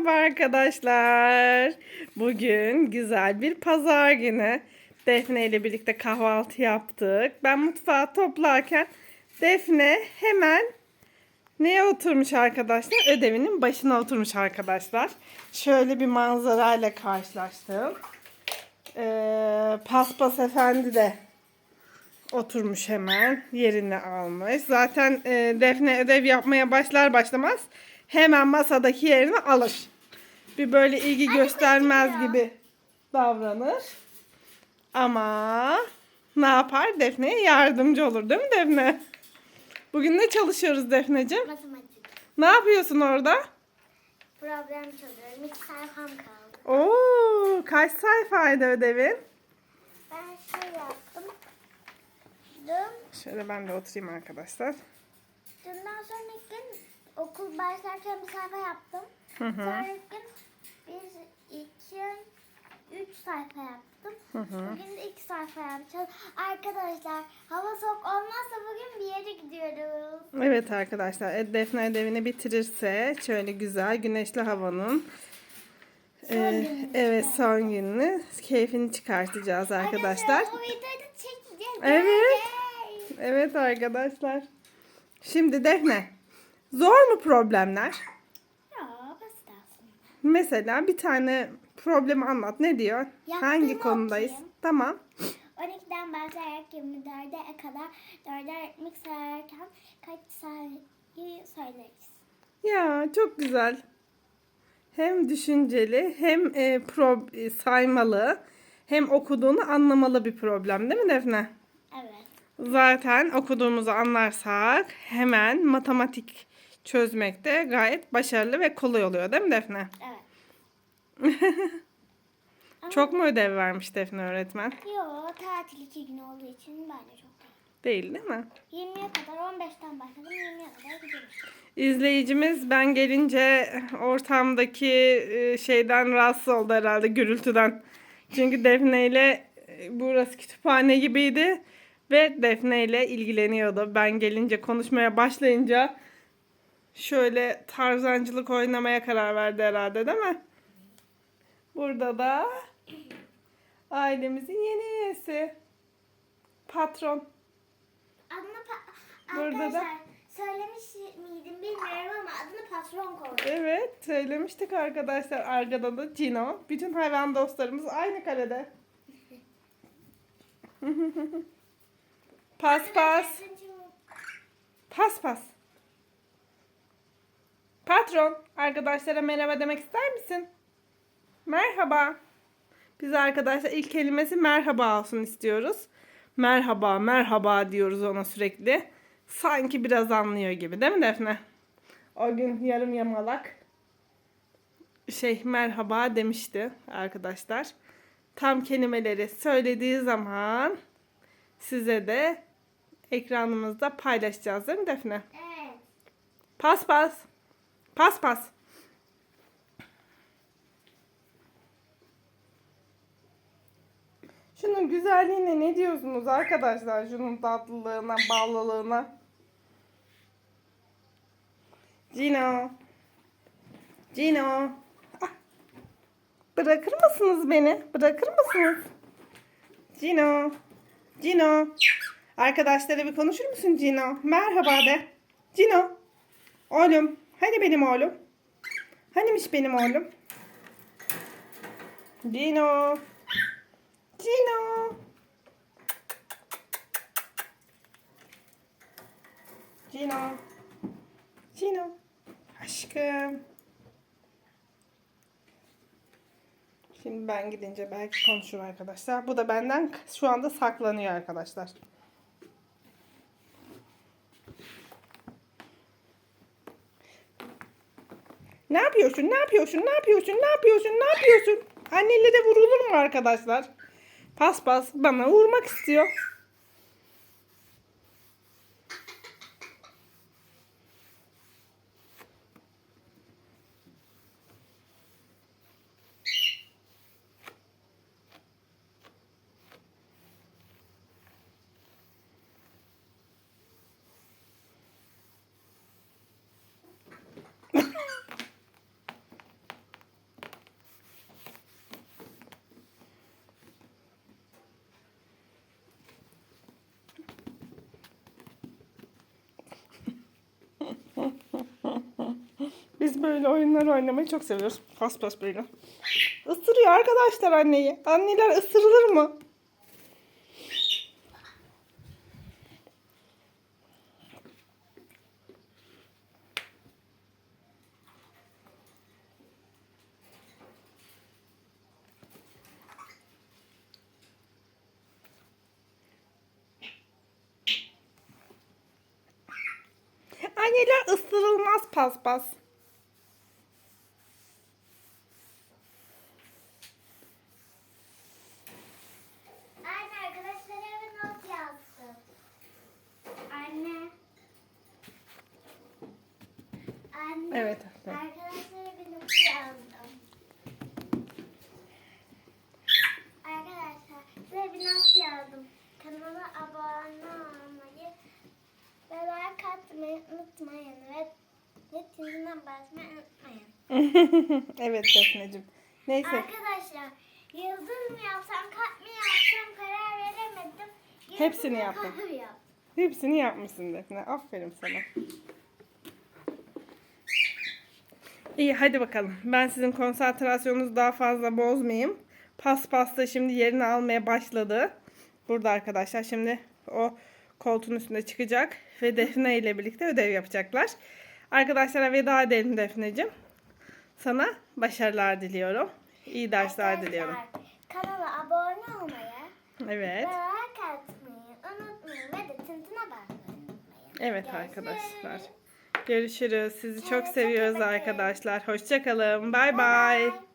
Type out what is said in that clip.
Merhaba arkadaşlar. Bugün güzel bir pazar günü. Defne ile birlikte kahvaltı yaptık. Ben mutfağı toplarken Defne hemen neye oturmuş arkadaşlar? Ödevinin başına oturmuş arkadaşlar. Şöyle bir manzarayla karşılaştım. Ee, Paspas Efendi de oturmuş hemen yerini almış. Zaten e, Defne ödev yapmaya başlar başlamaz hemen masadaki yerini alır. Bir böyle ilgi göstermez gibi davranır. Ama ne yapar? Defne'ye yardımcı olur değil mi Defne? Bugün ne çalışıyoruz Defneciğim? Matematik. Ne yapıyorsun orada? Problem çözüyorum. İki sayfam kaldı. Oo, kaç sayfaydı ödevin? Ben şey yaptım. Dün, Şöyle ben de oturayım arkadaşlar. dünden sonraki gün okul başlarken bir sayfa yaptım. Hı hı. Sonraki bir, iki, üç sayfa yaptım. Hı hı. Bugün de iki sayfa yapacağız. Arkadaşlar hava soğuk olmazsa bugün bir yere gidiyoruz. Evet arkadaşlar e, Defne ödevini bitirirse şöyle güzel güneşli havanın Son e, gününü evet son gününü keyfini çıkartacağız arkadaşlar. O videoyu da çekeceğiz. Evet. Evet arkadaşlar. Şimdi Defne zor mu problemler? Ya basit aslında. Mesela bir tane problemi anlat. Ne diyor? Yaptığını Hangi konudayız? okuyayım. Tamam. 12'den başlayarak 24'e kadar 4'er ekmek sayarken kaç sayıyı söyleriz. Ya çok güzel. Hem düşünceli hem e, pro, e, saymalı hem okuduğunu anlamalı bir problem değil mi Defne? Evet. Zaten okuduğumuzu anlarsak hemen matematik çözmekte gayet başarılı ve kolay oluyor değil mi Defne? Evet. Çok mu ödev vermiş Defne öğretmen? Yo tatil iki gün olduğu için bence çok değil. Değil değil mi? 20'ye kadar 15'ten başladım 20'ye kadar gidiyoruz. İzleyicimiz ben gelince ortamdaki e, şeyden rahatsız oldu herhalde gürültüden. Çünkü Defne ile e, burası kütüphane gibiydi ve Defne ile ilgileniyordu. Ben gelince konuşmaya başlayınca şöyle tarzancılık oynamaya karar verdi herhalde değil mi? Burada da ailemizin yeni üyesi. Patron. Adını pa- Burada da- arkadaşlar söylemiş miydim bilmiyorum ama adını patron koydum. Evet söylemiştik arkadaşlar. Arkada da Cino. Bütün hayvan dostlarımız aynı karede. pas pas. Pas pas. Patron. Arkadaşlara merhaba demek ister misin? Merhaba. Biz arkadaşlar ilk kelimesi merhaba olsun istiyoruz. Merhaba, merhaba diyoruz ona sürekli. Sanki biraz anlıyor gibi değil mi Defne? O gün yarım yamalak şey merhaba demişti arkadaşlar. Tam kelimeleri söylediği zaman size de ekranımızda paylaşacağız değil mi Defne? Evet. Pas pas. Pas pas. Şunun güzelliğine ne diyorsunuz arkadaşlar? Şunun tatlılığına, ballılığına. Cino. Cino. Ah. Bırakır mısınız beni? Bırakır mısınız? Cino. Cino. Arkadaşlara bir konuşur musun Cino? Merhaba de. Cino. Oğlum. Hani benim oğlum? Hanimiş benim oğlum? Cino. Cino. Cino. Cino. Aşkım. Şimdi ben gidince belki konuşur arkadaşlar. Bu da benden şu anda saklanıyor arkadaşlar. Ne yapıyorsun? Ne yapıyorsun? Ne yapıyorsun? Ne yapıyorsun? Ne yapıyorsun? Annelere vurulur mu arkadaşlar? Pas pas bana vurmak istiyor. Biz böyle oyunlar oynamayı çok seviyoruz. Pas pas böyle. Isırıyor arkadaşlar anneyi. Anneler ısırılır mı? Anneler ısırılmaz paspas. Anne arkadaşlara bir not yazsın. Anne. Anne. Evet, evet. Arkadaşlara bir yazdım. Arkadaşlar size bir not yazdım. Kanala abone olmayı ve like atmayı unutmayın ve ziline basmayı unutmayın. evet Defne'cim. Neyse. Arkadaşlar yıldız mı yapsam kalp mi yapsam karar veremedim. Yıldız Hepsini yaptım. yaptım. Hepsini yapmışsın Defne. Aferin sana. İyi hadi bakalım. Ben sizin konsantrasyonunuzu daha fazla bozmayayım. Pas pas da şimdi yerini almaya başladı. Burada arkadaşlar şimdi o koltuğun üstünde çıkacak ve Defne ile birlikte ödev yapacaklar. Arkadaşlara veda edelim Defne'cim. Sana başarılar diliyorum. İyi dersler diliyorum. Arkadaşlar, Kanala abone olmayı Evet. ve like atmayı unutmayın ve de tintine basmayı unutmayın. Evet Görüşürüz. arkadaşlar. Görüşürüz. Sizi çok seviyoruz arkadaşlar. Hoşçakalın. Bay bay.